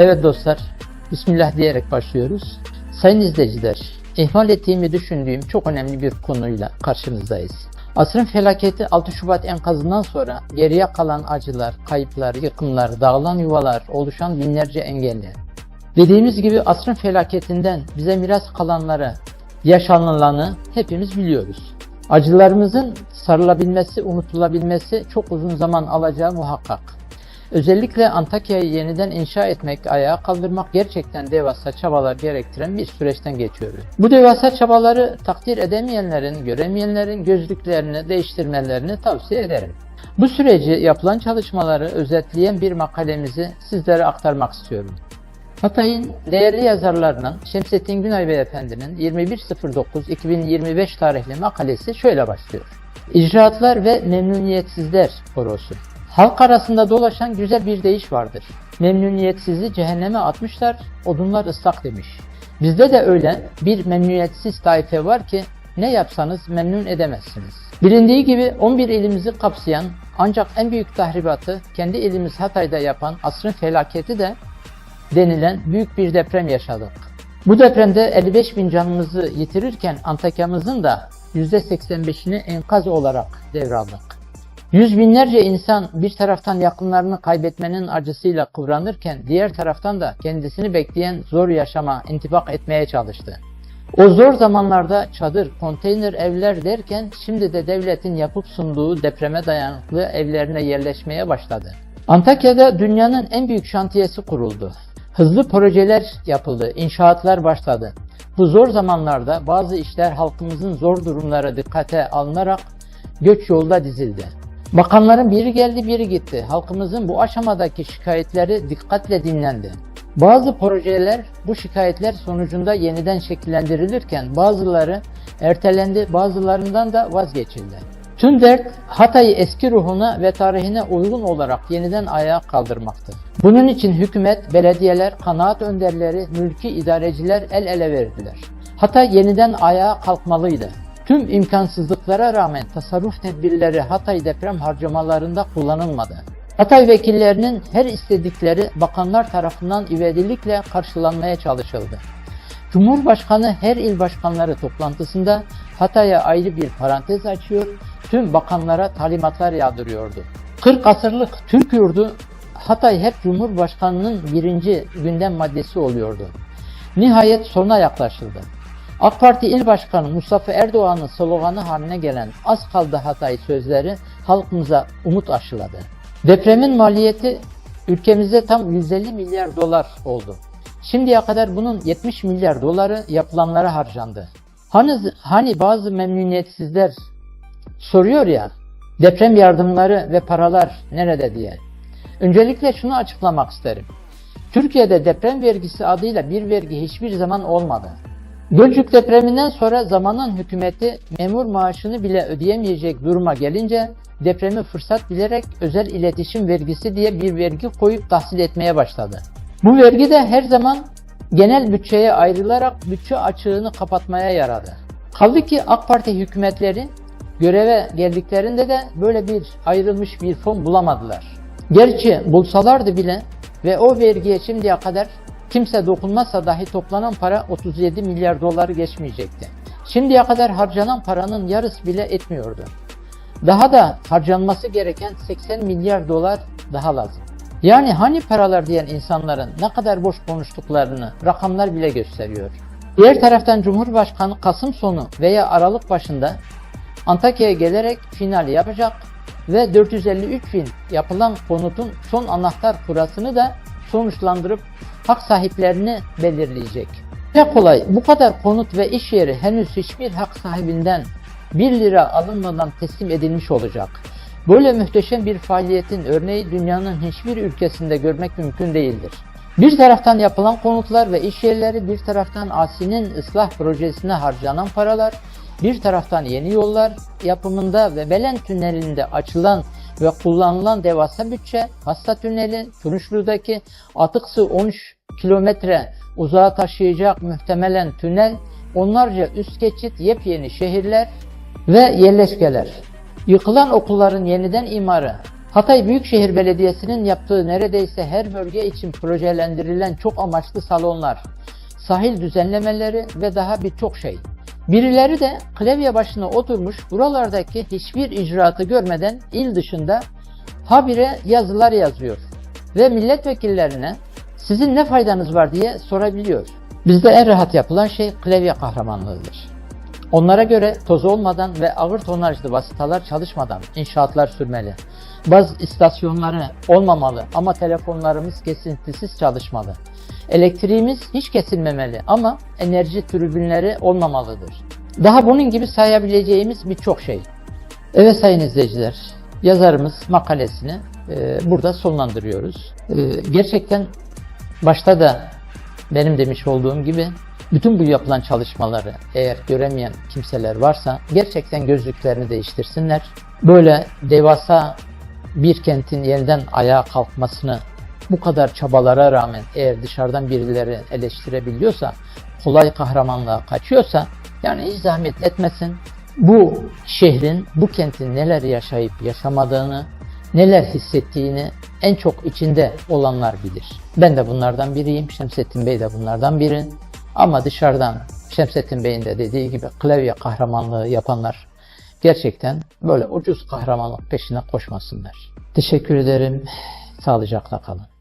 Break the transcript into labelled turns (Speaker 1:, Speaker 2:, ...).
Speaker 1: Evet dostlar, Bismillah diyerek başlıyoruz. Sayın izleyiciler, ihmal ettiğimi düşündüğüm çok önemli bir konuyla karşınızdayız. Asrın felaketi 6 Şubat enkazından sonra geriye kalan acılar, kayıplar, yıkımlar, dağılan yuvalar, oluşan binlerce engelli. Dediğimiz gibi asrın felaketinden bize miras kalanları, yaşanılanı hepimiz biliyoruz. Acılarımızın sarılabilmesi, unutulabilmesi çok uzun zaman alacağı muhakkak. Özellikle Antakya'yı yeniden inşa etmek, ayağa kaldırmak gerçekten devasa çabalar gerektiren bir süreçten geçiyoruz. Bu devasa çabaları takdir edemeyenlerin, göremeyenlerin gözlüklerini değiştirmelerini tavsiye ederim. Bu süreci yapılan çalışmaları özetleyen bir makalemizi sizlere aktarmak istiyorum. Hatay'ın değerli yazarlarından Şemsettin Günay Beyefendi'nin 21.09.2025 tarihli makalesi şöyle başlıyor. İcraatlar ve memnuniyetsizler korosu. Halk arasında dolaşan güzel bir deyiş vardır. Memnuniyetsizi cehenneme atmışlar, odunlar ıslak demiş. Bizde de öyle bir memnuniyetsiz taife var ki ne yapsanız memnun edemezsiniz. Bilindiği gibi 11 ilimizi kapsayan ancak en büyük tahribatı kendi ilimiz Hatay'da yapan asrın felaketi de denilen büyük bir deprem yaşadık. Bu depremde 55 bin canımızı yitirirken Antakya'mızın da %85'ini enkaz olarak devraldık. Yüz binlerce insan bir taraftan yakınlarını kaybetmenin acısıyla kıvranırken diğer taraftan da kendisini bekleyen zor yaşama intibak etmeye çalıştı. O zor zamanlarda çadır, konteyner evler derken şimdi de devletin yapıp sunduğu depreme dayanıklı evlerine yerleşmeye başladı. Antakya'da dünyanın en büyük şantiyesi kuruldu. Hızlı projeler yapıldı, inşaatlar başladı. Bu zor zamanlarda bazı işler halkımızın zor durumları dikkate alınarak göç yolda dizildi. Bakanların biri geldi biri gitti. Halkımızın bu aşamadaki şikayetleri dikkatle dinlendi. Bazı projeler bu şikayetler sonucunda yeniden şekillendirilirken bazıları ertelendi, bazılarından da vazgeçildi. Tüm dert Hatay'ı eski ruhuna ve tarihine uygun olarak yeniden ayağa kaldırmaktı. Bunun için hükümet, belediyeler, kanaat önderleri, mülki idareciler el ele verdiler. Hatay yeniden ayağa kalkmalıydı. Tüm imkansızlıklara rağmen tasarruf tedbirleri Hatay deprem harcamalarında kullanılmadı. Hatay vekillerinin her istedikleri bakanlar tarafından ivedilikle karşılanmaya çalışıldı. Cumhurbaşkanı her il başkanları toplantısında Hatay'a ayrı bir parantez açıyor, tüm bakanlara talimatlar yağdırıyordu. 40 asırlık Türk yurdu Hatay hep Cumhurbaşkanı'nın birinci gündem maddesi oluyordu. Nihayet sona yaklaşıldı. AK Parti İl Başkanı Mustafa Erdoğan'ın sloganı haline gelen az kaldı Hatay sözleri halkımıza umut aşıladı. Depremin maliyeti ülkemizde tam 150 milyar dolar oldu. Şimdiye kadar bunun 70 milyar doları yapılanlara harcandı. Hani, hani bazı memnuniyetsizler soruyor ya deprem yardımları ve paralar nerede diye. Öncelikle şunu açıklamak isterim. Türkiye'de deprem vergisi adıyla bir vergi hiçbir zaman olmadı. Gölcük depreminden sonra zamanın hükümeti memur maaşını bile ödeyemeyecek duruma gelince depremi fırsat bilerek özel iletişim vergisi diye bir vergi koyup tahsil etmeye başladı. Bu vergi de her zaman genel bütçeye ayrılarak bütçe açığını kapatmaya yaradı. Kaldı ki AK Parti hükümetleri göreve geldiklerinde de böyle bir ayrılmış bir fon bulamadılar. Gerçi bulsalardı bile ve o vergiye şimdiye kadar kimse dokunmazsa dahi toplanan para 37 milyar doları geçmeyecekti. Şimdiye kadar harcanan paranın yarısı bile etmiyordu. Daha da harcanması gereken 80 milyar dolar daha lazım. Yani hani paralar diyen insanların ne kadar boş konuştuklarını rakamlar bile gösteriyor. Diğer taraftan Cumhurbaşkanı Kasım sonu veya Aralık başında Antakya'ya gelerek finali yapacak ve 453 bin yapılan konutun son anahtar kurasını da sonuçlandırıp hak sahiplerini belirleyecek. Ne kolay bu kadar konut ve iş yeri henüz hiçbir hak sahibinden 1 lira alınmadan teslim edilmiş olacak. Böyle muhteşem bir faaliyetin örneği dünyanın hiçbir ülkesinde görmek mümkün değildir. Bir taraftan yapılan konutlar ve iş yerleri, bir taraftan Asi'nin ıslah projesine harcanan paralar, bir taraftan yeni yollar yapımında ve Belen Tüneli'nde açılan ve kullanılan devasa bütçe, Hasta Tüneli, Turunçlu'daki atık su 13 kilometre uzağa taşıyacak muhtemelen tünel, onlarca üst geçit, yepyeni şehirler ve yerleşkeler. Yıkılan okulların yeniden imarı, Hatay Büyükşehir Belediyesi'nin yaptığı neredeyse her bölge için projelendirilen çok amaçlı salonlar, sahil düzenlemeleri ve daha birçok şey. Birileri de klavye başına oturmuş buralardaki hiçbir icraatı görmeden il dışında habire yazılar yazıyor ve milletvekillerine sizin ne faydanız var diye sorabiliyor. Bizde en rahat yapılan şey klavye kahramanlığıdır. Onlara göre toz olmadan ve ağır tonajlı vasıtalar çalışmadan inşaatlar sürmeli. Baz istasyonları olmamalı ama telefonlarımız kesintisiz çalışmalı. Elektriğimiz hiç kesilmemeli ama enerji tribünleri olmamalıdır. Daha bunun gibi sayabileceğimiz birçok şey. Evet sayın izleyiciler, yazarımız makalesini e, burada sonlandırıyoruz. E, gerçekten başta da benim demiş olduğum gibi bütün bu yapılan çalışmaları eğer göremeyen kimseler varsa gerçekten gözlüklerini değiştirsinler. Böyle devasa bir kentin yeniden ayağa kalkmasını bu kadar çabalara rağmen eğer dışarıdan birileri eleştirebiliyorsa, kolay kahramanlığa kaçıyorsa yani hiç zahmet etmesin. Bu şehrin, bu kentin neler yaşayıp yaşamadığını, neler hissettiğini en çok içinde olanlar bilir. Ben de bunlardan biriyim, Şemsettin Bey de bunlardan biri. Ama dışarıdan Şemsettin Bey'in de dediği gibi klavye kahramanlığı yapanlar gerçekten böyle ucuz kahramanlık peşine koşmasınlar. Teşekkür ederim. Sağlıcakla kalın.